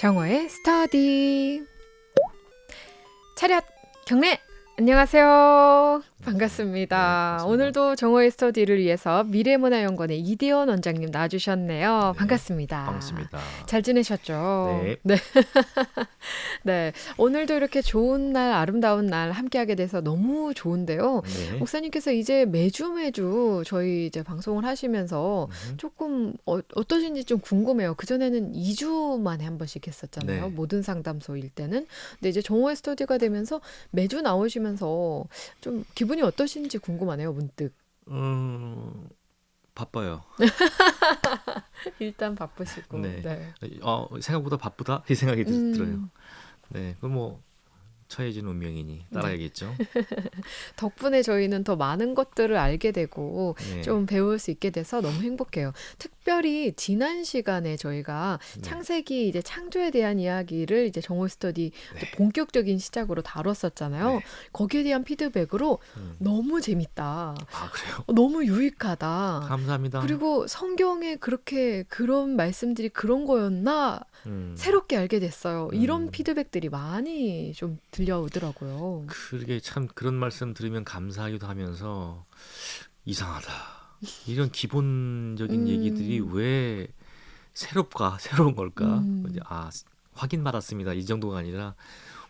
정호의 스터디. 차렷 경례 안녕하세요 반갑습니다 네. 오늘도 정호의 스터디를 위해서 미래문화연구원의 이대원 원장님 나와주셨네요 네, 반갑습니다 반갑습니다. 잘 지내셨죠? 네. 네. 네. 오늘도 이렇게 좋은 날, 아름다운 날 함께하게 돼서 너무 좋은데요. 네. 목사님께서 이제 매주 매주 저희 이제 방송을 하시면서 음, 조금 어, 어떠신지 좀 궁금해요. 그전에는 2주 만에 한 번씩 했었잖아요. 네. 모든 상담소일 때는. 근데 이제 정호의 스터디가 되면서 매주 나오시면서 좀 기분 이 어떠신지 궁금하네요. 문득. 음, 바빠요. 일단 바쁘시고. 네. 네. 어, 생각보다 바쁘다 이 생각이 들- 음. 들어요. 네, 그뭐 처해진 운명이니 따라야겠죠. 덕분에 저희는 더 많은 것들을 알게 되고 네. 좀 배울 수 있게 돼서 너무 행복해요. 특별히 지난 시간에 저희가 네. 창세기 이제 창조에 대한 이야기를 이제 정호 스터디 또 네. 본격적인 시작으로 다뤘었잖아요. 네. 거기에 대한 피드백으로 음. 너무 재밌다. 아 그래요. 어, 너무 유익하다. 감사합니다. 그리고 성경에 그렇게 그런 말씀들이 그런 거였나 음, 새롭게 알게 됐어요. 이런 음. 피드백들이 많이 좀 들려오더라고요. 그게 참 그런 말씀 들으면 감사하기도 하면서 이상하다. 이런 기본적인 음. 얘기들이 왜 새롭까 새로운 걸까? 음. 이제 아 확인 받았습니다. 이 정도가 아니라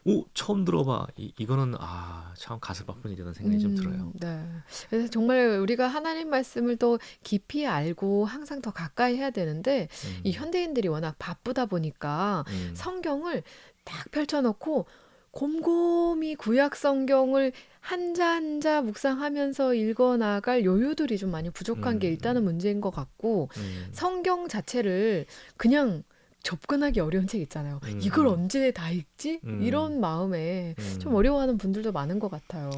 오 처음 들어봐. 이, 이거는 아 참 가슴 아픈 일이라는 생각이 좀 음, 들어요. 네. 그래서 정말 우리가 하나님 말씀을 더 깊이 알고 항상 더 가까이 해야 되는데 음, 이 현대인들이 워낙 바쁘다 보니까 음, 성경을 딱 펼쳐놓고 곰곰이 구약 성경을 한자 한자 묵상하면서 읽어 나갈 여유들이 좀 많이 부족한 게 음. 일단은 문제인 것 같고 음, 성경 자체를 그냥 접근하기 어려운 책 있잖아요. 음. 이걸 언제 다 읽지? 음. 이런 마음에 음. 좀 어려워하는 분들도 많은 것 같아요.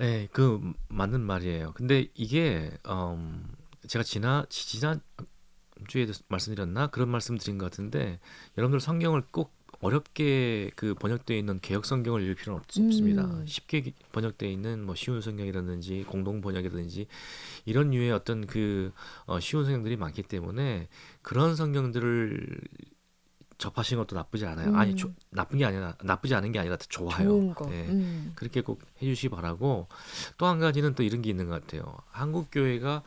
예, 그 맞는 말이에요. 근데 이게 음, 제가 지나 지난 주에도 말씀드렸나 그런 말씀 드린 것 같은데 여러분들 성경을 꼭 어렵게 그 번역되어 있는 개혁 성경을 읽을 필요는 없. 음. 쉽게 기- 번역되어 있는 뭐 쉬운 성경이라든지 공동 번역이라든지 이런 류의 어떤 그 어, 쉬운 성경들이 많기 때문에 그런 성경들을 접하시는 것도 나쁘지 않아요. 아니 음. 조- 나쁜 게 아니라 나쁘지 않은 게 아니라 더 좋아요. 예. 음. 그렇게 꼭 해주시 기 바라고 또 한 가지는 또 이런 게 있는 것 같아요. 한국 교회가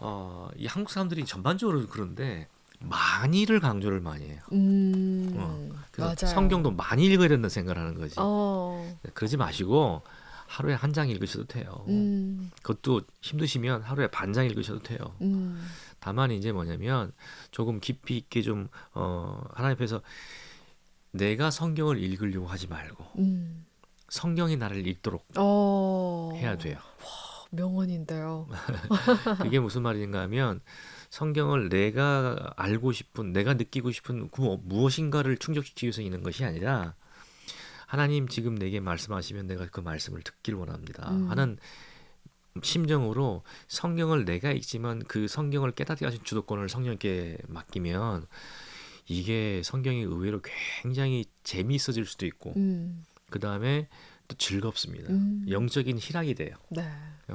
어, 이 한국 사람들이 전반적으로 그런데 많이를 강조를 많이 해요. 음. 어, 맞아요. 성경도 많이 읽어야 된다는 생각을 하는 거지. 어. 그러지 마시고 하루에 한 장 읽으셔도 돼요. 음. 그것도 힘드시면 하루에 반 장 읽으셔도 돼요. 음. 다만 이제 뭐냐면 조금 깊이 있게 좀 어, 하나님 앞에서 내가 성경을 읽으려고 하지 말고 음. 성경이 나를 읽도록 어. 해야 돼요. 명언인데요. 그게 무슨 말인가 하면 성경을 내가 알고 싶은 내가 느끼고 싶은 그 뭐- 무엇인가를 충족시키기 위해서 있는 것이 아니라 하나님 지금 내게 말씀하시면 내가 그 말씀을 듣길 원합니다 음. 하는 심정으로 성경을 내가 읽지만 그 성경을 깨닫게 하신 주도권을 성령께 맡기면 이게 성경이 의외로 굉장히 재미있어질 수도 있고 음. 그 다음에 또 즐겁습니다 음. 영적인 희락이 돼요 네.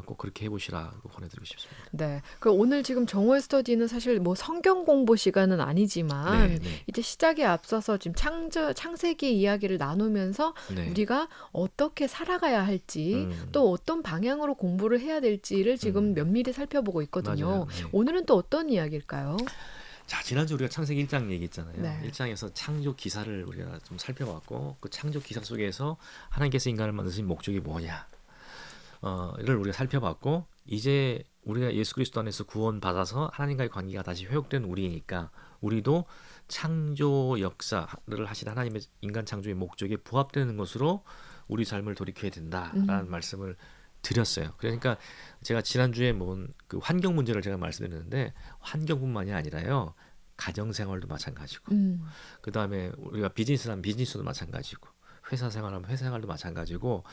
꼭 그렇게 해보시라고 권해드리고 싶습니다 네. 그 오늘 지금 정월 스터디는 사실 뭐 성경 공부 시간은 아니지만 네, 네, 이제 시작에 앞서서 지금 창조 창세기 이야기를 나누면서 네. 우리가 어떻게 살아가야 할지 음. 또 어떤 방향으로 공부를 해야 될지를 지금 음. 면밀히 살펴보고 있거든요. 맞아요. 네. 오늘은 또 어떤 이야기일까요? 자 지난주 우리가 창세기 1장 얘기했잖아요. 네. 1장에서 창조 기사를 우리가 좀 살펴봤고 그 창조 기사 속에서 하나님께서 인간을 만드신 목적이 뭐냐 어를 우리가 살펴봤고 이제 우리가 예수 그리스도 안에서 구원 받아서 하나님과의 관계가 다시 회복된 우리니까 우리도 창조 역사를 하신 하나님의 인간 창조의 목적에 부합되는 것으로 우리 삶을 돌이켜야 된다라는 음. 말씀을 드렸어요. 그러니까 제가 지난주에 뭔그 환경 문제를 제가 말씀드렸는데 환경뿐만이 아니라요. 가정 생활도 마찬가지고 음. 그다음에 우리가 비즈니스라면 비즈니스도 마찬가지고 회사 생활하면 회사 생활도 마찬가지고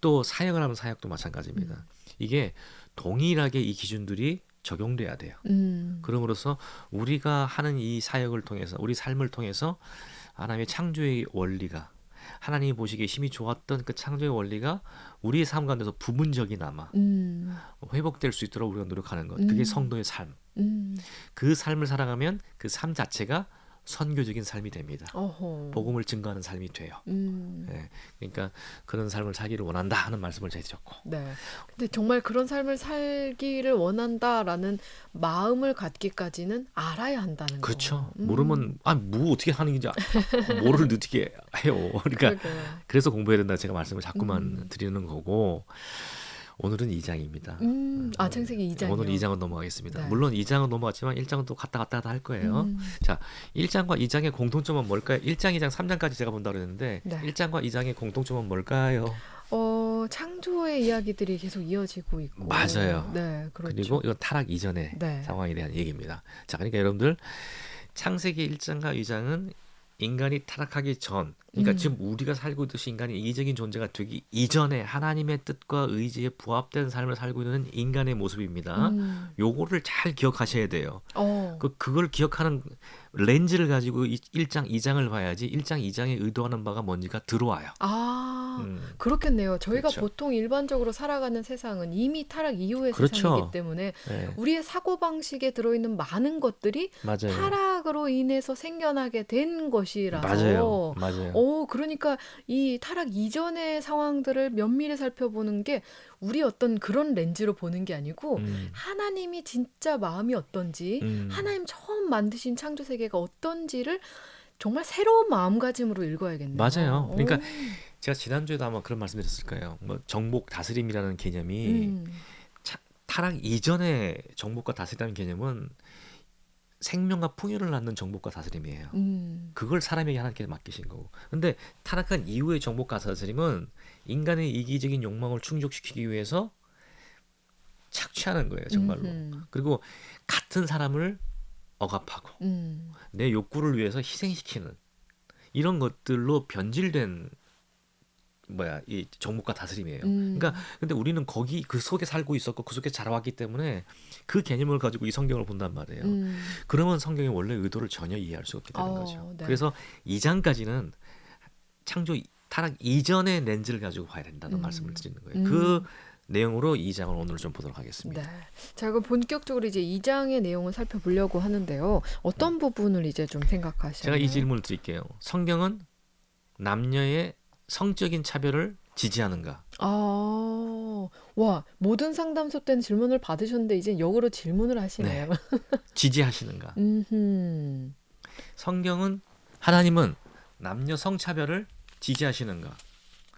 또 사역을 하면 사역도 마찬가지입니다. 음. 이게 동일하게 이 기준들이 적용돼야 돼요. 음. 그럼으로써 우리가 하는 이 사역을 통해서 우리 삶을 통해서 하나님의 창조의 원리가 하나님이 보시기에 힘이 좋았던 그 창조의 원리가 우리의 삶 가운데서 부분적이나마 음. 회복될 수 있도록 우리가 노력하는 것. 음. 그게 성도의 삶. 음. 그 삶을 살아가면 그 삶 자체가 선교적인 삶이 됩니다. 어허. 복음을 증거하는 삶이 돼요. 음. 예, 그러니까 그런 삶을 살기를 원한다 하는 말씀을 제드렸고 네. 근데 정말 그런 삶을 살기를 원한다라는 마음을 갖기까지는 알아야 한다는 거. 그렇죠. 음. 모르면 아뭐 어떻게 하는 건지 아- 뭐를 어떻게 해요. 그러니까 그러게요. 그래서 공부해야 된다 제가 말씀을 자꾸만 음. 드리는 거고 오늘은 2장입니다. 음. 아, 창세기 2장이요. 오늘 2장은 넘어가겠습니다. 네. 물론 2장은 넘어갔지만 1장은 또 갔다 갔다 할 거예요. 음. 1장과 2장의 공통점은 뭘까요? 1장, 2장, 3장까지 제가 본다고 그랬는데 네. 1장과 2장의 공통점은 뭘까요? 어, 창조의 이야기들이 계속 이어지고 있고. 맞아요. 네, 그렇죠. 그리고 이건 타락 이전의 네. 상황에 대한 얘기입니다. 자, 그러니까 여러분들 창세기 1장과 2장은 인간이 타락하기 전, 그러니까 음. 지금 우리가 살고 있듯이 인간이 이기적인 존재가 되기 이전에 하나님의 뜻과 의지에 부합된 삶을 살고 있는 인간의 모습입니다. 음. 요거를 잘 기억하셔야 돼요. 어. 그 그걸 기억하는 렌즈를 가지고 이 1장, 2장을 봐야지 1장, 2장에 의도하는 바가 뭔지가 들어와요. 아. 음. 그렇겠네요. 저희가 그렇죠. 보통 일반적으로 살아가는 세상은 이미 타락 이후의 그렇죠. 세상이기 때문에 네, 우리의 사고 방식에 들어있는 많은 것들이 맞아요. 타락으로 인해서 생겨나게 된 것이라서 맞아요. 맞아요. 오, 그러니까 이 타락 이전의 상황들을 면밀히 살펴보는 게 우리 어떤 그런 렌즈로 보는 게 아니고 음, 하나님이 진짜 마음이 어떤지 음. 하나님 처음 만드신 창조 세계가 어떤지를 정말 새로운 마음가짐으로 읽어야겠네요. 맞아요. 그러니까 오. 제가 지난주에도 아마 그런 말씀드렸을 거예요. 뭐 정복 다스림이라는 개념이 음. 타락 이전의 정복과 다스림이라는 개념은 생명과 풍요를 낳는 정복과 다스림이에요. 음. 그걸 사람에게 하나님께서 맡기신 거고. 근데 타락한 이후의 정복과 다스림은 인간의 이기적인 욕망을 충족시키기 위해서 착취하는 거예요, 정말로. 음흠. 그리고 같은 사람을 억압하고 음. 내 욕구를 위해서 희생시키는 이런 것들로 변질된 뭐야 이 정복과 다스림이에요. 음. 그러니까 근데 우리는 거기 그 속에 살고 있었고 그 속에 자라왔기 때문에 그 개념을 가지고 이 성경을 본단 말이에요. 음. 그러면 성경의 원래 의도를 전혀 이해할 수 없게 되는 어, 거죠. 네. 그래서 2장까지는 창조 타락 이전의 렌즈를 가지고 봐야 된다는 음. 말씀을 드리는 거예요. 음. 그 내용으로 2장을 오늘 좀 보도록 하겠습니다. 네. 자, 그럼 본격적으로 이제 2장의 내용을 살펴보려고 하는데요. 어떤 부분을 이제 좀 생각하시나요? 음. 제가 이 질문을 드릴게요. 성경은 남녀의 성적인 차별을 지지하는가? 아, 와, 모든 상담소 때는 질문을 받으셨는데 이제 역으로 질문을 하시네요. 지지하시는가? 음흠. 성경은 하나님은 남녀 성차별을 지지하시는가?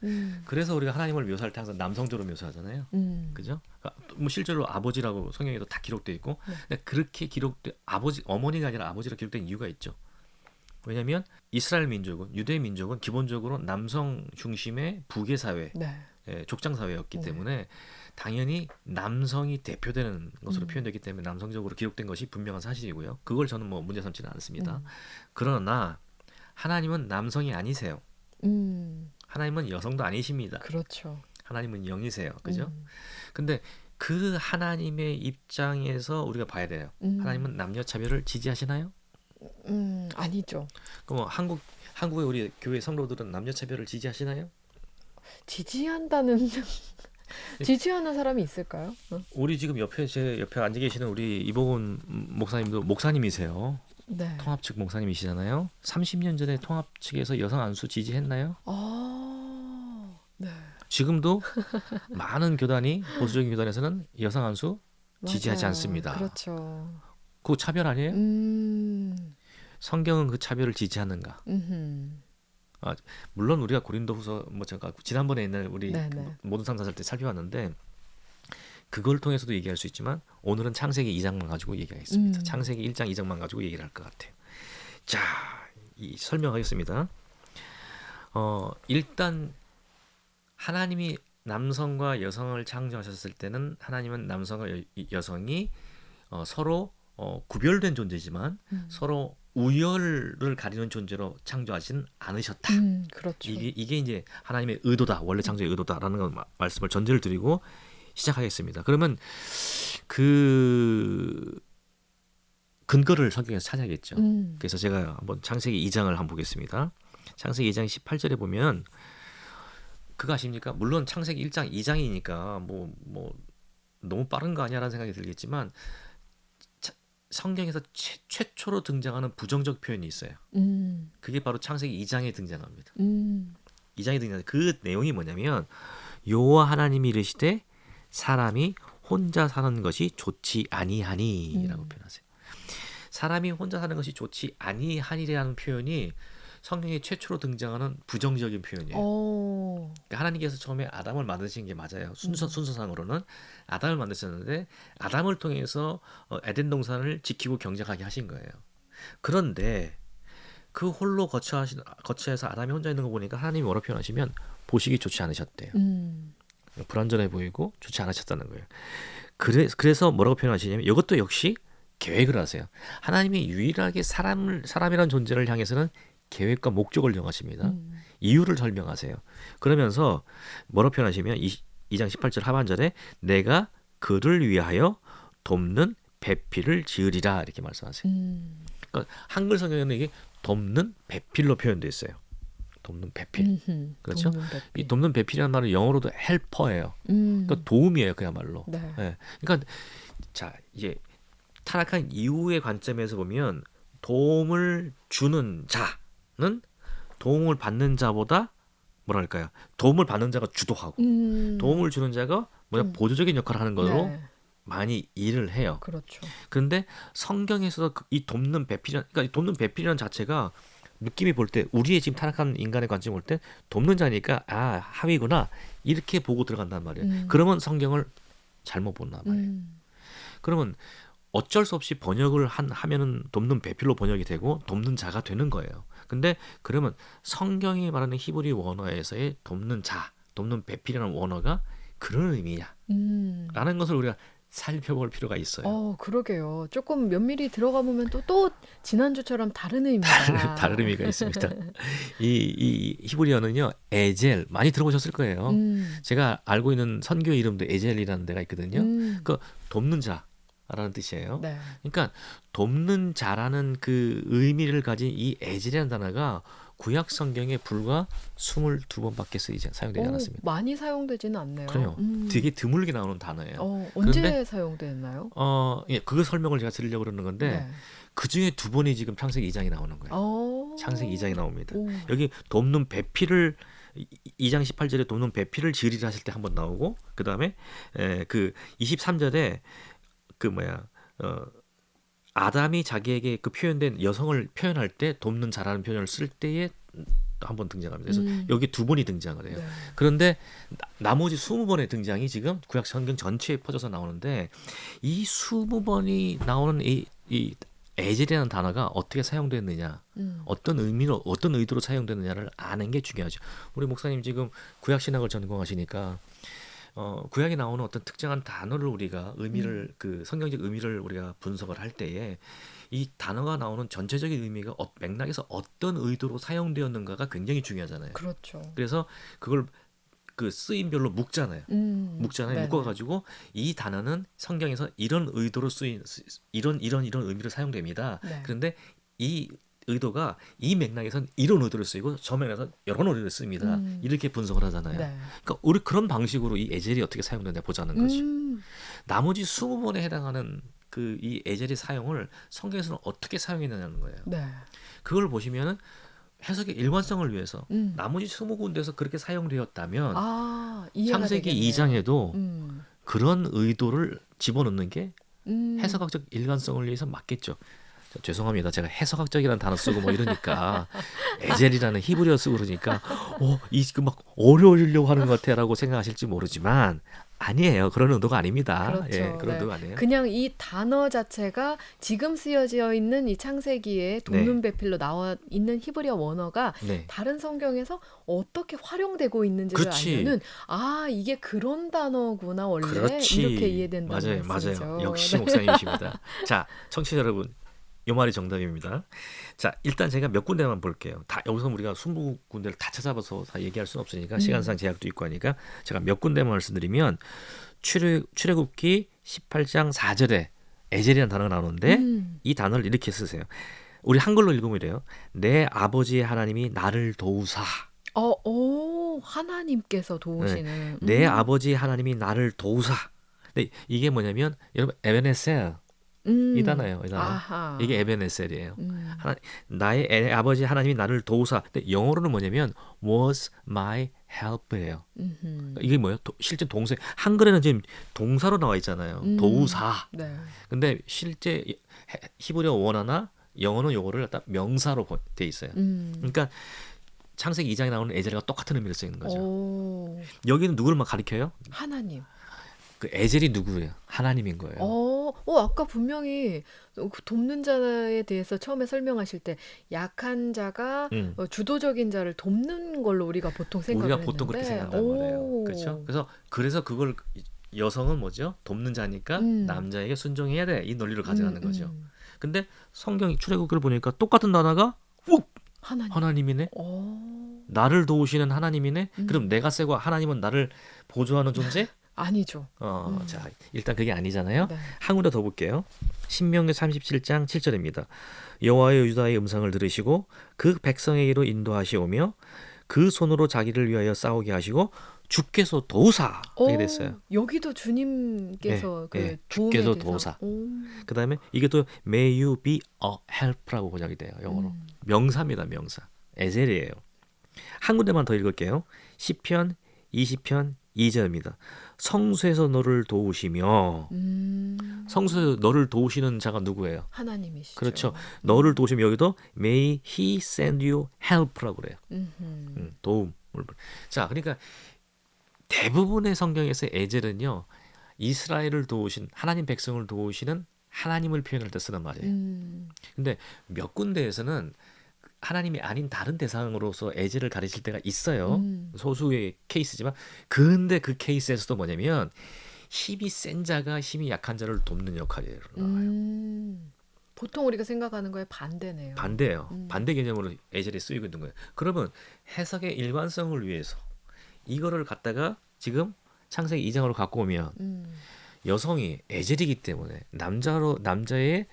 음. 그래서 우리가 하나님을 묘사할 때 항상 남성적으로 묘사하잖아요. 음. 그죠? 그러니까 뭐 실제로 아버지라고 성경에도 다 기록돼 있고 네. 그렇게 기록돼 아버지 어머니가 아니라 아버지라 기록된 이유가 있죠. 왜냐하면 이스라엘 민족은 유대 민족은 기본적으로 남성 중심의 부계 사회, 네. 예, 족장 사회였기 네. 때문에 당연히 남성이 대표되는 것으로 음. 표현되기 때문에 남성적으로 기록된 것이 분명한 사실이고요. 그걸 저는 뭐 문제 삼지는 않습니다. 음. 그러나 하나님은 남성이 아니세요. 음. 하나님은 여성도 아니십니다. 그렇죠. 하나님은 영이세요. 그죠? 음. 근데 그 하나님의 입장에서 우리가 봐야 돼요. 음. 하나님은 남녀 차별을 지지하시나요? 음, 아니죠. 그럼 뭐 한국 한국의 우리 교회 성도들은 남녀 차별을 지지하시나요? 지지한다는 지지하는 사람이 있을까요? 어? 우리 지금 옆에 제 옆에 앉아 계시는 우리 이보근 목사님도 목사님이세요. 네. 통합 측 목사님이시잖아요. 30년 전에 통합 측에서 여성 안수 지지했나요? 아, 네. 지금도 많은 교단이 보수적인 교단에서는 여성 안수 지지하지. 않습니다. 그렇죠. 그 차별 아니에요? 음. 성경은 그 차별을 지지하는가? 음흠. 물론 우리가 고린도후서 뭐 제가 지난번에 옛날 우리 네네. 그 모든 상담할 때 살펴봤는데 그걸 통해서도 얘기할 수 있지만 오늘은 창세기 2장만 가지고 얘기하겠습니다. 음. 창세기 1장 2장만 가지고 얘기를 할 것 같아요. 자, 이 설명하겠습니다. 어, 일단 하나님이 남성과 여성을 창조하셨을 때는 하나님은 남성과 여, 여성이 어, 서로 어, 구별된 존재지만 음. 서로 우열을 가리는 존재로 창조하진 않으셨다. 음, 그렇죠. 이게 이게 이제 하나님의 의도다. 원래 창조의 의도다라는 걸 마- 말씀을 전제를 드리고 시작하겠습니다. 그러면 그 근거를 성경에서 찾아야겠죠. 음. 그래서 제가 한번 창세기 2장을 한번 보겠습니다. 창세기 2장 18절에 보면 그거 아십니까? 물론 창세기 1장 2장이니까 뭐뭐 너무 빠른 거 아니야라는 생각이 들겠지만 차- 성경에서 최, 최초로 등장하는 부정적 표현이 있어요. 음. 그게 바로 창세기 2장에 등장합니다. 음. 2장에 등장하는 그 내용이 뭐냐면 여호와 하나님이 이르시되 사람이 혼자 사는 것이 좋지 아니하니라고 음. 표현하세요. 사람이 혼자 사는 것이 좋지 아니하니라는 표현이 성경에 최초로 등장하는 부정적인 표현이에요. 어. 그러니까 하나님께서 처음에 아담을 만드신 게 맞아요. 순서 음. 순서상으로는 아담을 만드셨는데 아담을 통해서 어, 에덴 동산을 지키고 경작하게 하신 거예요. 그런데 그 홀로 거처하시 거처에서 아담이 혼자 있는 거 보니까 하나님이 뭐라 표현하시면 보시기 좋지 않으셨대요. 음. 불완전해 보이고 좋지 않으셨다는 거예요. 그래, 그래서 뭐라고 표현하시냐면 이것도 역시 계획을 하세요. 하나님이 유일하게 사람을 사람이란 존재를 향해서는 계획과 목적을 정하십니다. 음. 이유를 설명하세요. 그러면서 뭐라고 표현하시면 이, 2장 18절 하반절에 내가 그를 위하여 돕는 배필을 지으리라 이렇게 말씀하세요. 음. 그러니까 한글 성경에는 이게 돕는 배필로 표현되어 있어요. 돕는 배필. 음흠. 그렇죠? 돕는 배필. 이 돕는 배필이라는 말은 영어로도 헬퍼예요. 음. 그러니까 도움이에요, 그야말로. 네. 예. 그러니까 자 이제 타락한 이후의 관점에서 보면 도움을 주는 자 는 도움을 받는 자보다 뭐랄까요? 도움을 받는 자가 주도하고 음. 도움을 주는 자가 뭐냐 음. 보조적인 역할을 하는 것으로 네. 많이 일을 해요. 그렇죠. 그런데 성경에서 그- 이 돕는 배필이란 그러니까 이 돕는 배필이라는 자체가 느낌이 볼 때 우리의 지금 타락한 인간의 관점 볼 때 돕는 자니까 아 하위구나 이렇게 보고 들어간단 말이에요. 음. 그러면 성경을 잘못 본단 말이에요. 음. 그러면 어쩔 수 없이 번역을 한 하면은 돕는 배필로 번역이 되고 돕는 자가 되는 거예요. 근데 그러면 성경이 말하는 히브리 원어에서의 돕는 자, 돕는 배필이라는 원어가 그런 의미냐라는 음. 것을 우리가 살펴볼 필요가 있어요. 어, 그러게요. 조금 면밀히 들어가 보면 또 또 지난주처럼 다른 의미가 다른, 다른 의미가 있습니다. 이, 이 히브리어는요 에젤 많이 들어보셨을 거예요. 음. 제가 알고 있는 선교 이름도 에젤이라는 데가 있거든요. 음. 그 돕는 자 라는 뜻이에요. 네. 그러니까 돕는 자라는 그 의미를 가진 이 에젤이라는 단어가 구약 성경에 불과 22번밖에 쓰이지 사용되지 오, 않았습니다. 많이 사용되지는 않네요. 그래요. 음. 되게 드물게 나오는 단어예요. 어, 어, 언제 그런데- 사용됐나요? 예, 그 설명을 제가 드리려고 그러는 건데 네. 그 중에 두 번이 지금 창세기 2장이 나오는 거예요. 어. 창세기 2장이 나옵니다. 오. 여기 돕는 배필을 2장 18절에 돕는 배필을 지으리라 하실 때 한 번 나오고 그다음에 에, 그 23절에 그 뭐야 어 아담이 자기에게 그 표현된 여성을 표현할 때 돕는 자라는 표현을 쓸 때에 한번 등장합니다. 그래서 음. 여기 두 번이 등장을 해요. 네. 그런데 나- 나머지 20번의 등장이 지금 구약 성경 전체에 퍼져서 나오는데 이 20번이 나오는 이, 이 에젤이라는 단어가 어떻게 사용됐느냐 음. 어떤 의미로 어떤 의도로 사용되느냐를 아는 게 중요하죠. 우리 목사님 지금 구약 신학을 전공하시니까 어, 구약에 나오는 어떤 특정한 단어를 우리가 의미를 그 성경적 의미를 우리가 분석을 할 때에 이 단어가 나오는 전체적인 의미가 어, 맥락에서 어떤 의도로 사용되었는가가 굉장히 중요하잖아요. 그렇죠. 그래서 그걸 그 쓰임별로 묶잖아요. 음. 묶잖아요. 네네. 묶어가지고 이 단어는 성경에서 이런 의도로 쓰인 쓰- 이런 이런 이런 의미로 사용됩니다. 네. 그런데 이 의도가 이 맥락에선 이런 의도를 쓰이고 저 맥락에서 이런 의도를 씁니다. 음. 이렇게 분석을 하잖아요. 네. 그러니까 우리 그런 방식으로 이 에젤이 어떻게 사용되냐 보자는 거죠. 음. 나머지 20번에 해당하는 그 이 에젤의 사용을 성경에서는 어떻게 사용했느냐는 거예요. 네. 그걸 보시면은 해석의 일관성을 위해서 음. 나머지 20군데에서 그렇게 사용되었다면 아, 창세기 되겠네요. 2장에도 음. 그런 의도를 집어넣는 게 음. 해석학적 일관성을 위해서 맞겠죠. 자, 죄송합니다. 제가 해석학적이라는 단어 쓰고 뭐 이러니까 에젤이라는 히브리어 쓰고 그러니까 어이막 어려우려고 하는 것 같아라고 생각하실지 모르지만 아니에요. 그런 의도가 아닙니다. 그렇죠. 예, 그런 네. 의도가 아니에요. 그냥 이 단어 자체가 지금 쓰여져 있는 이 창세기에 돕는 배필로 나와 있는 히브리어 원어가 네. 다른 성경에서 어떻게 활용되고 있는지를 그치. 알면은 아 이게 그런 단어구나 원래 그렇지. 이렇게 이해된다는 맞아요, 말씀이죠. 맞아요. 역시 네. 목사님이십니다. 자, 청취자 여러분, 요 말이 정답입니다. 자, 일단 제가 몇 군데만 볼게요. 다 여기서 우리가 20군데를 다 찾아봐서 다 얘기할 수는 없으니까 음. 시간상 제약도 있고 하니까 제가 몇 군데만 말씀드리면 출애 출애굽기 18장 4절에 에젤이라는 단어가 나오는데 음. 이 단어를 이렇게 쓰세요. 우리 한글로 읽으면 이래요. 내 아버지의 하나님이 나를 도우사. 어, 오, 하나님께서 도우시는. 내 음. 아버지 하나님이 나를 도우사. 근데 이게 뭐냐면 여러분 에베네셀 음. 이 단어예요. 이 단어. 아하. 이게 에베네셀이에요. 음. 하나, 나의 애- 아버지 하나님이 나를 도우사. 근데 영어로는 뭐냐면 was my help예요. 음흠. 이게 뭐예요? 도- 실제 동사. 한글에는 지금 동사로 나와 있잖아요. 음. 도우사. 네. 근데 실제 히- 히브리어 원어나 영어는 요거를 갖다 명사로 보- 돼 있어요. 음. 그러니까 창세기 2장에 나오는 에젤과 똑같은 의미를 쓰는 거죠. 오. 여기는 누구를 막 가리켜요? 하나님. 그 에젤이 누구예요? 하나님인 거예요. 어, 어, 아까 분명히 그 돕는 자에 대해서 처음에 설명하실 때 약한 자가 음. 어, 주도적인 자를 돕는 걸로 우리가 보통 생각을 우리가 보통 그렇게 했는데, 생각한단 말이에요. 오. 그렇죠? 그래서 그래서 그걸 여성은 뭐죠? 돕는 자니까 음. 남자에게 순종해야 돼. 이 논리를 가져가는 음, 거죠. 음. 근데 성경 출애굽기를 보니까 똑같은 단어가 욱 하나님. 하나님이네. 어. 나를 도우시는 하나님이네. 음. 그럼 내가 세고 하나님은 나를 보조하는 존재? 아니죠. 어, 음. 자, 일단 그게 아니잖아요. 네. 한 군데 더 볼게요. 신명기 37장 7절입니다. 여호와의 유다의 음성을 들으시고 그 백성에게로 인도하시오며 그 손으로 자기를 위하여 싸우게 하시고 주께서 도우사 이렇게 어, 됐어요. 여기도 주님께서 네, 그 네, 주께서. 도우사. 오. 그다음에 이게 또 may you be a help라고 번역이 돼요. 영어로. 음. 명사입니다. 명사. 에젤이에요. 한 군데만 더 읽을게요. 시편 20편 2절입니다. 성수에서 너를 도우시며 음. 성수에서 너를 도우시는 자가 누구예요? 하나님이시죠. 그렇죠. 너를 도우시면 여기도 may he send you help라고 그래요. 음, 도움을. 자, 그러니까 대부분의 성경에서 에젤은요. 이스라엘을 도우신 하나님 백성을 도우시는 하나님을 표현할 때 쓰는 말이에요. 음. 근데 몇 군데에서는 하나님이 아닌 다른 대상으로서 에젤을 가리칠 때가 있어요. 음. 소수의 케이스지만 근데 그 케이스에서도 뭐냐면 힘이 센 자가 힘이 약한 자를 돕는 역할이에요. 음. 보통 우리가 생각하는 거에 반대네요. 반대예요. 음. 반대 개념으로 에젤이 쓰이고 있는 거예요. 그러면 해석의 일관성을 위해서 이거를 갖다가 지금 창세기 2장으로 갖고 오면 음. 여성이 에젤이기 때문에 남자로 남자의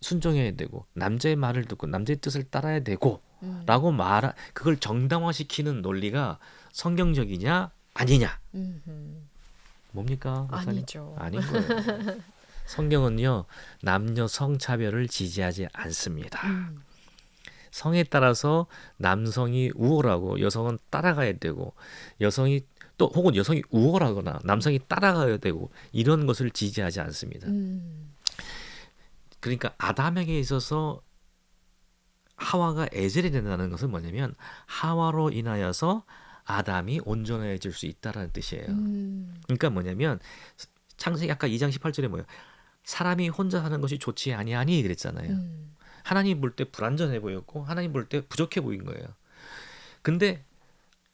순종해야 되고 남자의 말을 듣고 남자의 뜻을 따라야 되고 음. 라고 말 그걸 정당화시키는 논리가 성경적이냐 아니냐 음흠. 뭡니까 목사님? 아니죠. 아닌 거예요. 성경은요 남녀 성차별을 지지하지 않습니다. 음. 성에 따라서 남성이 우월하고 여성은 따라가야 되고 여성이 또 혹은 여성이 우월하거나 남성이 따라가야 되고 이런 것을 지지하지 않습니다. 음. 그러니까 아담에게 있어서 하와가 에젤이 된다는 것은 뭐냐면 하와로 인하여서 아담이 온전해질 수 있다라는 뜻이에요. 음. 그러니까 뭐냐면 창세기 아까 2장 18절에 뭐예요? 사람이 혼자 사는 것이 좋지 아니하니 그랬잖아요. 음. 하나님 볼 때 불완전해 보였고 하나님 볼 때 부족해 보인 거예요. 근데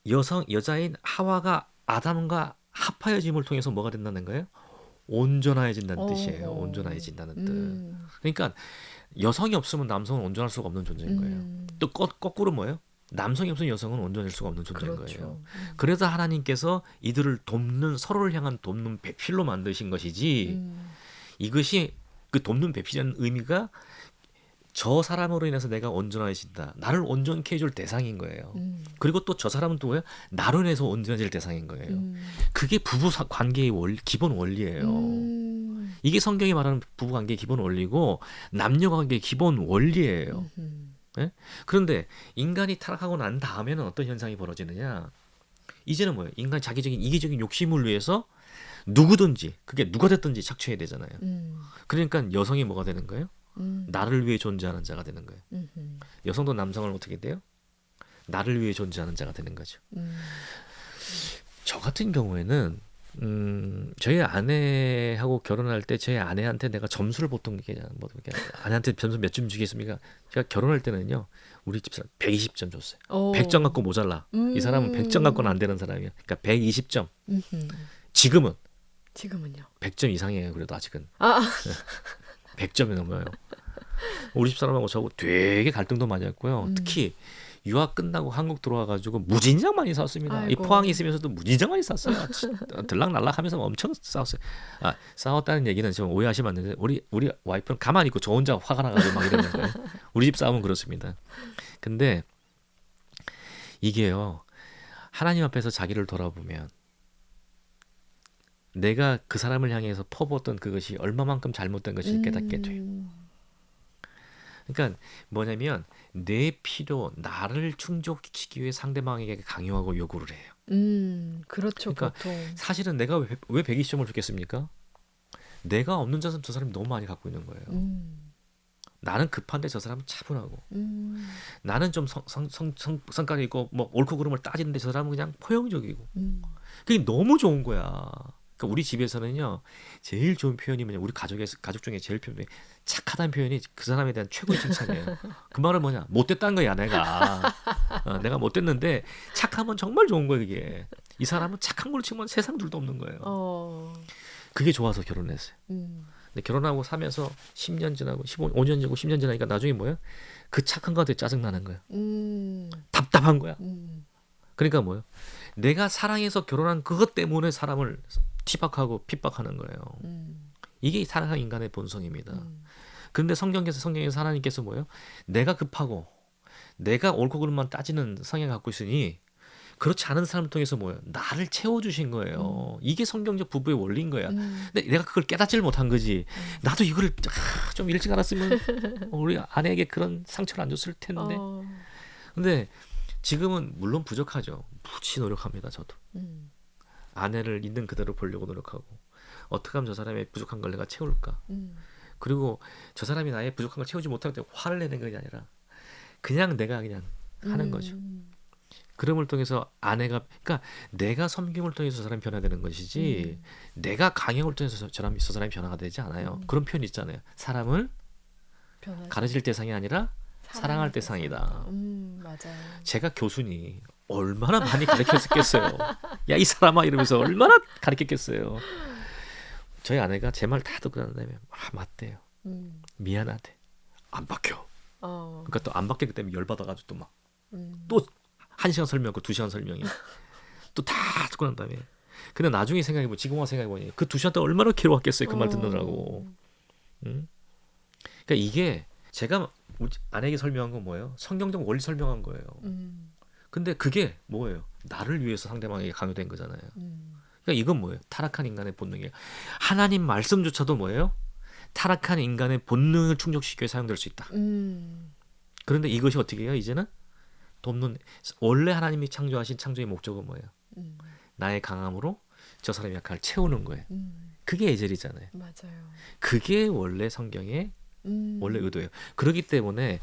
여성 여자인 하와가 아담과 합하여짐을 통해서 뭐가 된다는 거예요? 온전해진다는 어. 뜻이에요. 온전해진다는 뜻. 음. 그러니까 여성이 없으면 남성은 온전할 수가 없는 존재인 거예요. 음. 또 거, 거꾸로 뭐예요? 남성이 없으면 여성은 온전할 수가 없는 존재인 그렇죠. 거예요. 음. 그래서 하나님께서 이들을 돕는 서로를 향한 돕는 배필로 만드신 것이지 음. 이것이 그 돕는 배필이라는 의미가 저 사람으로 인해서 내가 온전해진다. 나를 온전케 해줄 대상인 거예요. 음. 그리고 또 저 사람은 또 뭐예요? 나로 인해서 온전해질 대상인 거예요. 음. 그게 부부 사- 관계의 원, 기본 원리예요. 음. 이게 성경이 말하는 부부 관계의 기본 원리고 남녀 관계의 기본 원리예요. 음흠. 그런데 인간이 타락하고 난 다음에는 어떤 현상이 벌어지느냐? 이제는 뭐예요? 인간 자기적인 이기적인 욕심을 위해서 누구든지 그게 누가 됐든지 착취해야 되잖아요. 음. 그러니까 여성이 뭐가 되는 거예요? 음. 나를 위해 존재하는 자가 되는 거예요. 음흠. 여성도 남성을 어떻게 돼요? 나를 위해 존재하는 자가 되는 거죠. 음. 저 같은 경우에는 음, 저희 아내하고 결혼할 때 저희 아내한테 내가 점수를 보통 이렇게 뭐 이렇게 아내한테 점수 몇 점 주겠습니까? 제가 결혼할 때는요. 우리 집사람 120점 줬어요. 어. 100점 갖고 모자라. 이 사람은 100점 갖고는 안 되는 사람이에요. 그러니까 120점. 음흠. 지금은 지금은요. 100점 이상이에요. 그래도 아직은 아. 100점이 넘어요. 우리 집 사람하고 저하고 되게 갈등도 많이 했고요. 음. 특히 유학 끝나고 한국 들어와가지고 무진장 많이 싸웠습니다. 이 아이고. 포항에 있으면서도 무진장 많이 싸웠어요. 진- 들락날락하면서 엄청 싸웠어요. 아 싸웠다는 얘기는 지금 오해하시면 안 되는데 우리 우리 와이프는 가만히 있고 저 혼자 화가 나가지고 막 이러는 거예요. 우리 집 싸움은 그렇습니다. 근데 이게요 하나님 앞에서 자기를 돌아보면 내가 그 사람을 향해서 퍼부었던 그것이 얼마만큼 잘못된 것인지 깨닫게 돼요. 음. 그러니까 뭐냐면 내 필요, 나를 충족시키기 위해 상대방에게 강요하고 요구를 해요. 음, 그렇죠, 그러니까 보통. 사실은 내가 왜, 왜 120점을 줬겠습니까? 내가 없는 자는 저 사람이 너무 많이 갖고 있는 거예요. 음, 나는 급한데 저 사람은 차분하고 음, 나는 좀 성, 성, 성, 성, 성깔이 있고 뭐 옳고 그름을 따지는데 저 사람은 그냥 포용적이고 음, 그게 너무 좋은 거야. 그러니까 우리 집에서는요 제일 좋은 표현이 뭐냐 우리 가족에서 가족 중에 제일 표현이 착하다는 표현이 그 사람에 대한 최고의 칭찬이에요. 그 말은 뭐냐 못됐다는 거야 내가 어, 내가 못됐는데 착하면 정말 좋은 거야 그게 이 사람은 착한 걸로 치면 세상 둘도 없는 거예요. 어, 그게 좋아서 결혼했어요. 음, 근데 결혼하고 사면서 10년 지나고 15, 5년 지나고 10년 지나니까 나중에 뭐야 그 착한 거한테 짜증 나는 거야. 음, 답답한 거야. 음, 그러니까 뭐요? 내가 사랑해서 결혼한 그것 때문에 사람을 티박하고 핍박하는 거예요. 음, 이게 사랑하는 인간의 본성입니다. 음, 그런데 성경에서 성경에서 하나님께서 뭐예요? 내가 급하고 내가 옳고 그름만 따지는 성향을 갖고 있으니 그렇지 않은 사람을 통해서 뭐예요? 나를 채워주신 거예요. 이게 성경적 부부의 원리인 거야. 음, 근데 내가 그걸 깨닫지를 못한 거지. 나도 이거를 아, 좀 일찍 알았으면 우리 아내에게 그런 상처를 안 줬을 텐데. 어, 근데 지금은 물론 부족하죠. 무지 노력합니다. 저도. 음, 아내를 있는 그대로 보려고 노력하고 어떻게 하면 저 사람의 부족한 걸 내가 채울까 음, 그리고 저 사람이 나의 부족한 걸 채우지 못하기 때문에 화를 내는 것이 아니라 그냥 내가 그냥 하는 음, 거죠 그럼을 통해서 아내가 그러니까 내가 섬김을 통해서 저 사람이 변화되는 것이지 내가 강형을 통해서 저 사람이 저 사람이 변화가 되지 않아요 음. 그런 표현 있잖아요 사람을 변하지. 가르칠 대상이 아니라 사랑할 대상이다. 음, 맞아요. 제가 교수니 얼마나 많이 가르쳤겠어요 야 이 사람아 이러면서 얼마나 가르쳤겠어요 저희 아내가 제 말 다 듣고 난 다음에 아 맞대요 음, 미안하대. 안 바뀌어. 어, 그러니까 또 안 바뀌기 때문에 열 받아가지고 또 막또 음, 한 시간 설명하고 두 시간 설명이 또 다 듣고 난 다음에. 근데 나중에 생각해 보 지금 와 생각해 보니 그 두 시간 동안 얼마나 괴로웠겠어요 그말 어, 듣느라고. 응? 그러니까 이게 제가 우리 아내에게 설명한 건 뭐예요? 성경적 원리 설명한 거예요. 음, 근데 그게 뭐예요? 나를 위해서 상대방에게 강요된 거잖아요. 음, 그러니까 이건 뭐예요? 타락한 인간의 본능이에요. 하나님 말씀조차도 뭐예요? 타락한 인간의 본능을 충족시키기 위해 사용될 수 있다. 음, 그런데 이것이 어떻게 해요? 이제는 돕는 원래 하나님이 창조하신 창조의 목적은 뭐예요? 음, 나의 강함으로 저 사람의 약함을 채우는 거예요. 음, 그게 에젤이잖아요. 맞아요. 그게 원래 성경의 음, 원래 의도예요. 그렇기 때문에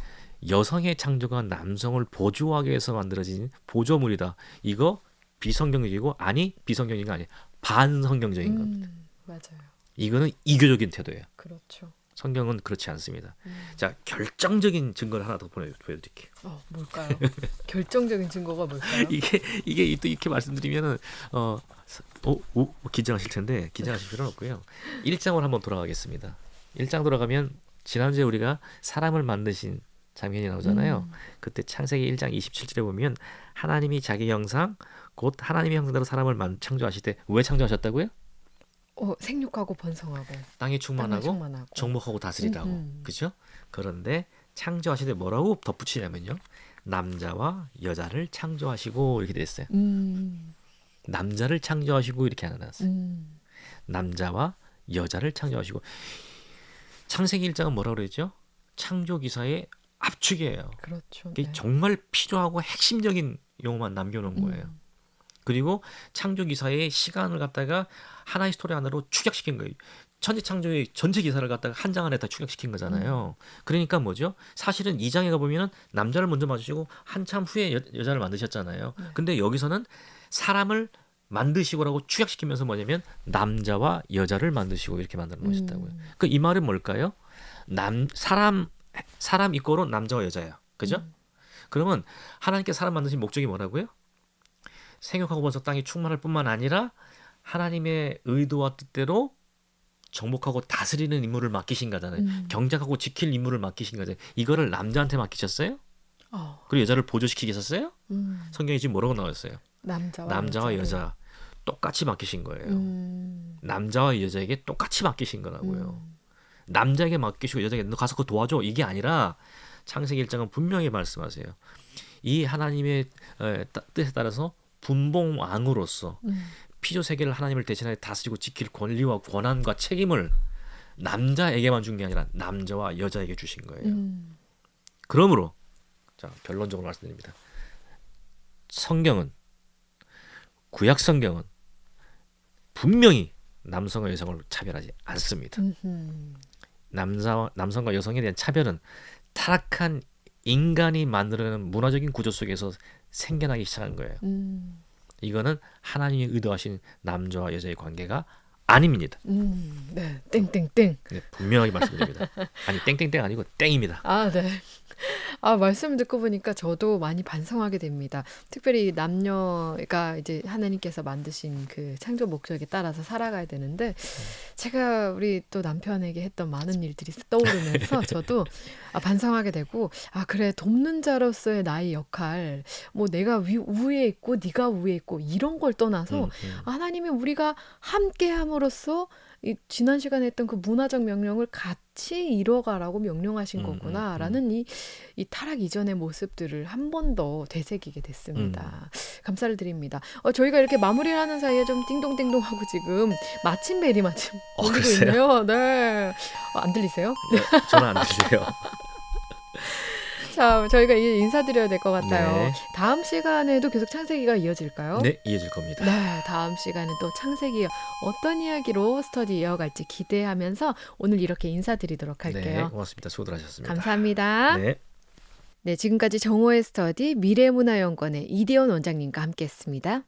여성의 창조가 남성을 보조하기 위해서 만들어진 보조물이다. 이거 비성경적이고 아니 비성경적인 거 아니에요. 반성경적인 겁니다. 음, 맞아요. 이거는 이교적인 태도예요. 그렇죠. 성경은 그렇지 않습니다. 음. 자 결정적인 증거를 하나 더 보내- 보여드릴게요. 어, 뭘까요? 결정적인 증거가 뭘까요? 이게 이게 또 이렇게 말씀드리면은 어, 어, 오, 긴장하실 텐데 긴장하실 필요는 없고요. 1장으로 한번 돌아가겠습니다. 1장 돌아가면 지난주에 우리가 사람을 만드신 장면이 나오잖아요. 음. 그때 창세기 1장 27절에 보면 하나님이 자기 형상 곧 하나님의 형상대로 사람을 만 창조하실 때왜 창조하셨다고요? 어, 생육하고 번성하고 땅이 땅을 충만하고 충만하고 정복하고 다스리라고. 음, 음. 그죠? 그런데 창조하실 때 뭐라고 덧붙이냐면요. 남자와 여자를 창조하시고 이렇게 됐어요. 음, 남자를 창조하시고 이렇게 하나 놨어요. 음, 남자와 여자를 창조하시고 창세기 1장은 뭐라고 그랬죠? 창조 기사의 압축이에요. 그렇죠. 네. 정말 필요하고 핵심적인 용어만 남겨놓은 거예요. 음, 그리고 창조 기사의 시간을 갖다가 하나의 스토리 안으로 축약시킨 거예요. 천지 창조의 전체 기사를 갖다가 한 장 안에 다 축약시킨 거잖아요. 그러니까 뭐죠? 사실은 이 장에 가 보면은 남자를 먼저 만드시고 한참 후에 여, 여자를 만드셨잖아요. 네. 근데 여기서는 사람을 만드시고라고 축약시키면서 뭐냐면 남자와 여자를 만드시고 이렇게 만들어 놓으셨다고요. 음, 그이 말은 뭘까요? 남 사람 사람 이꼬로 남자와 여자예요. 그죠? 음, 그러면 하나님께 사람 만드신 목적이 뭐라고요? 생육하고 번성 땅이 충만할 뿐만 아니라 하나님의 의도와 뜻대로 정복하고 다스리는 임무를 맡기신 거잖아요. 음. 경작하고 지킬 임무를 맡기신 거잖아요. 이거를 남자한테 맡기셨어요? 어, 그리고 여자를 보조시키게 하셨어요? 음, 성경에 지금 뭐라고 나왔어요? 남자와 남자와. 여자 똑같이 맡기신 거예요. 음, 남자와 여자에게 똑같이 맡기신 거라고요. 음, 남자에게 맡기시고 여자에게 너 가서 그거 도와줘 이게 아니라 창세기 1장은 분명히 말씀하세요. 이 하나님의 뜻에 따라서 분봉 왕으로서 음, 피조 세계를 하나님을 대신하여 다스리고 지킬 권리와 권한과 책임을 남자에게만 준 게 아니라 남자와 여자에게 주신 거예요. 음. 그러므로 자 결론적으로 말씀드립니다. 성경은 구약 성경은 분명히 남성과 여성을 차별하지 않습니다. 음흠. 남자 남성과 여성에 대한 차별은 타락한 인간이 만들어내는 문화적인 구조 속에서 생겨나기 시작한 거예요. 음. 이거는 하나님이 의도하신 남자와 여자의 관계가 아닙니다. 음. 네. 땡땡땡. 네, 분명하게 말씀드립니다. 아니 땡땡땡 아니고 땡입니다. 아, 네. 아, 말씀 듣고 보니까 저도 많이 반성하게 됩니다. 특별히 남녀가 이제 하나님께서 만드신 그 창조 목적에 따라서 살아가야 되는데 제가 우리 또 남편에게 했던 많은 일들이 떠오르면서 저도 아, 반성하게 되고 아, 그래 돕는 자로서의 나의 역할 뭐 내가 위, 우에 있고 네가 우에 있고 이런 걸 떠나서 음, 음. 하나님이 우리가 함께 함으로써 이 지난 시간에 했던 그 문화적 명령을 같이 이뤄가라고 명령하신 음, 음, 거구나라는 이, 이 타락 이전의 모습들을 한 번 더 되새기게 됐습니다. 감사를 드립니다. 어, 저희가 이렇게 마무리를 하는 사이에 좀 띵동띵동하고 지금 마침 베리 마침 어, 울리고. 있네요. 네. 어, 안 들리세요? 네, 저는 안 들려요. 자, 저희가 이제 인사드려야 될 것 같아요. 네. 다음 시간에도 계속 창세기가 이어질까요? 네, 이어질 겁니다. 네, 다음 시간에 또 창세기 어떤 이야기로 스터디 이어갈지 기대하면서 오늘 이렇게 인사드리도록 네, 할게요. 고맙습니다. 수고들 하셨습니다. 감사합니다. 네. 네, 지금까지 정호의 스터디 미래문화연구원의 이대원 원장님과 함께했습니다.